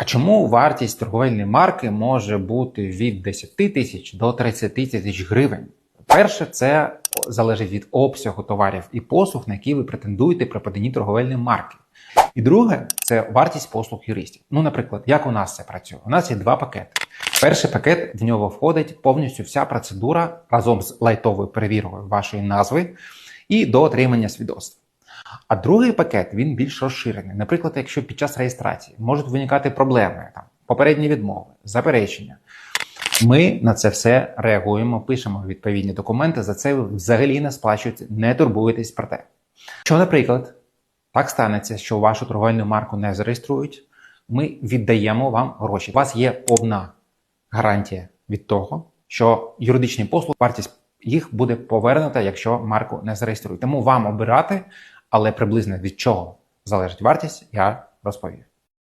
А чому вартість торговельної марки може бути від 10 тисяч до 30 тисяч гривень? Перше, це залежить від обсягу товарів і послуг, на які ви претендуєте при поданні торговельної марки. І друге, це вартість послуг юристів. Ну, наприклад, як у нас це працює? У нас є два пакети. Перший пакет в нього входить повністю вся процедура разом з лайтовою перевіркою вашої назви і до отримання свідоцтва. А другий пакет він більш розширений. Наприклад, якщо під час реєстрації можуть виникати проблеми, там попередні відмови, заперечення. Ми на це все реагуємо, пишемо відповідні документи. За це взагалі не сплачуєте, не турбуєтесь про те. Що, наприклад, так станеться, що вашу торговельну марку не зареєструють, ми віддаємо вам гроші. У вас є повна гарантія від того, що юридичні послуги, вартість їх буде повернута, якщо марку не зареєструють. Тому вам обирати, але приблизно від чого залежить вартість, я розповів.